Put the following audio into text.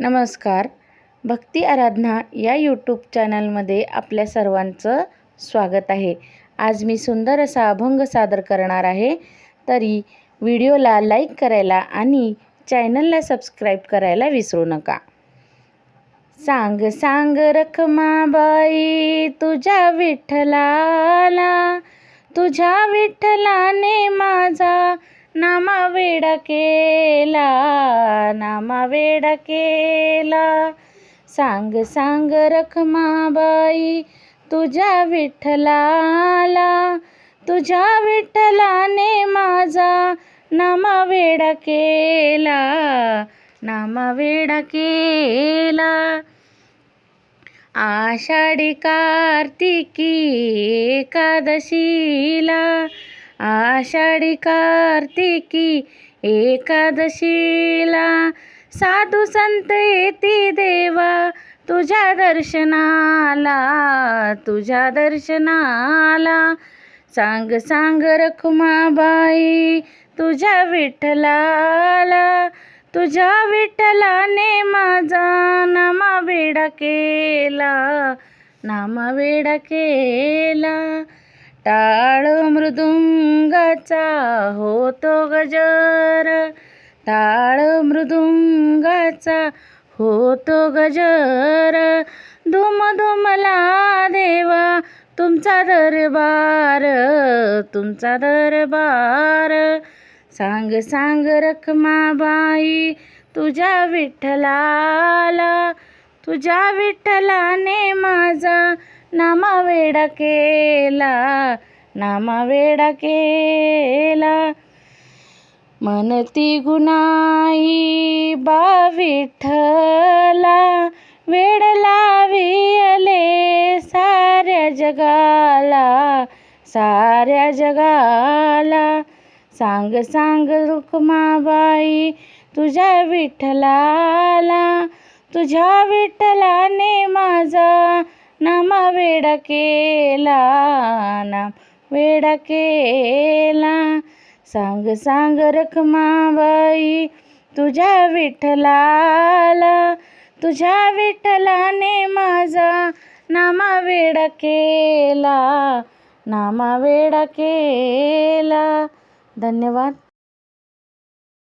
नमस्कार. भक्ती आराधना या यूट्यूब चॅनलमध्ये आपल्या सर्वांचं स्वागत आहे. आज मी सुंदर असा अभंग सादर करणार आहे. तरी व्हिडिओला लाईक करायला आणि चॅनलला सबस्क्राईब करायला विसरू नका. सांग सांग रखमाबाई तुझ्या विठ्ठलाला तुझ्या विठ्ठलाने माझा नामा वेडा केला नामा केला. सांग सांग रखमाबाई तुझ्या विठ्ठलाला तुझ्या विठ्ठलाने माझा नामा केला नामा केला. आषाढी कार्तिकी एकादशीला आषाढी कार्तिकी एकादशीला. साधू संत येती देवा तुझ्या दर्शनाला तुझ्या दर्शनाला. सांग सांग रखुमाबाई तुझ्या विठ्ठलाला तुझ्या विठ्ठलाने माझा नामा वेडा केला नामा वेडा केला. टाळ मृदुंगाचा होतो गजर. टाळ मृदुंगाचा होतो गजर. धुम धुमला देवा तुमचा दरबार तुमचा दरबार. सांग सांग रखमाबाई तुझ्या विठ्ठलाला तुझ्या विठ्ठलाने माझा नामावेडा केला नामावेडा केला म्हणती गुणाई बा विठ्ठला वेड लाविले साऱ्या जगाला साऱ्या जगाला. सांग सांग रुक्माबाई तुझ्या विठ्ठलाला तुझ्या विठ्ठलाने माझा नामा वेडा केला नाम वेडा केला सांग सांग रखमाबाई तुझ्या विठ्ठलाला तुझ्या विठ्ठलाने माझा नामा वेडा केला नामा वेडा केला धन्यवाद